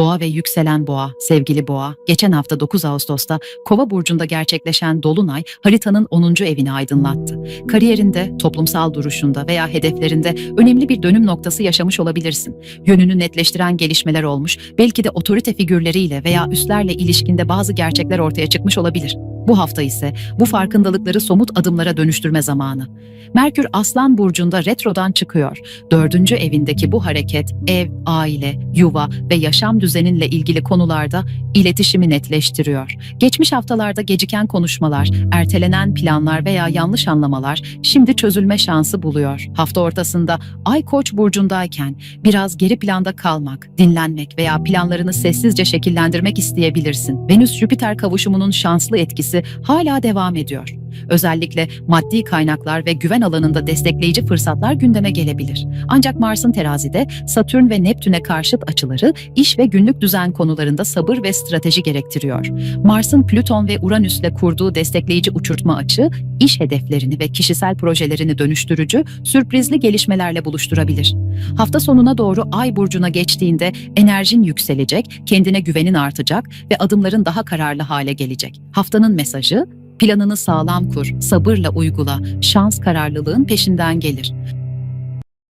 Boğa ve yükselen boğa, sevgili boğa, geçen hafta 9 Ağustos'ta Kova burcunda gerçekleşen dolunay haritanın 10. evini aydınlattı. Kariyerinde, toplumsal duruşunda veya hedeflerinde önemli bir dönüm noktası yaşamış olabilirsin. Yönünü netleştiren gelişmeler olmuş, belki de otorite figürleriyle veya üstlerle ilişkinde bazı gerçekler ortaya çıkmış olabilir. Bu hafta ise bu farkındalıkları somut adımlara dönüştürme zamanı. Merkür Aslan burcunda retrodan çıkıyor. Dördüncü evindeki bu hareket ev, aile, yuva ve yaşam düzeninle ilgili konularda iletişimi netleştiriyor. Geçmiş haftalarda geciken konuşmalar, ertelenen planlar veya yanlış anlamalar şimdi çözülme şansı buluyor. Hafta ortasında Ay Koç burcundayken biraz geri planda kalmak, dinlenmek veya planlarını sessizce şekillendirmek isteyebilirsin. Venüs-Jüpiter kavuşumunun şanslı hala devam ediyor. Özellikle maddi kaynaklar ve güven alanında destekleyici fırsatlar gündeme gelebilir. Ancak Mars'ın terazide Satürn ve Neptün'e karşıt açıları iş ve günlük düzen konularında sabır ve strateji gerektiriyor. Mars'ın Plüton ve Uranüs'le kurduğu destekleyici uçurtma açı, iş hedeflerini ve kişisel projelerini dönüştürücü, sürprizli gelişmelerle buluşturabilir. Hafta sonuna doğru Ay burcuna geçtiğinde enerjin yükselecek, kendine güvenin artacak ve adımların daha kararlı hale gelecek. Haftanın mesajı Planını sağlam kur, sabırla uygula, şans kararlılığın peşinden gelir.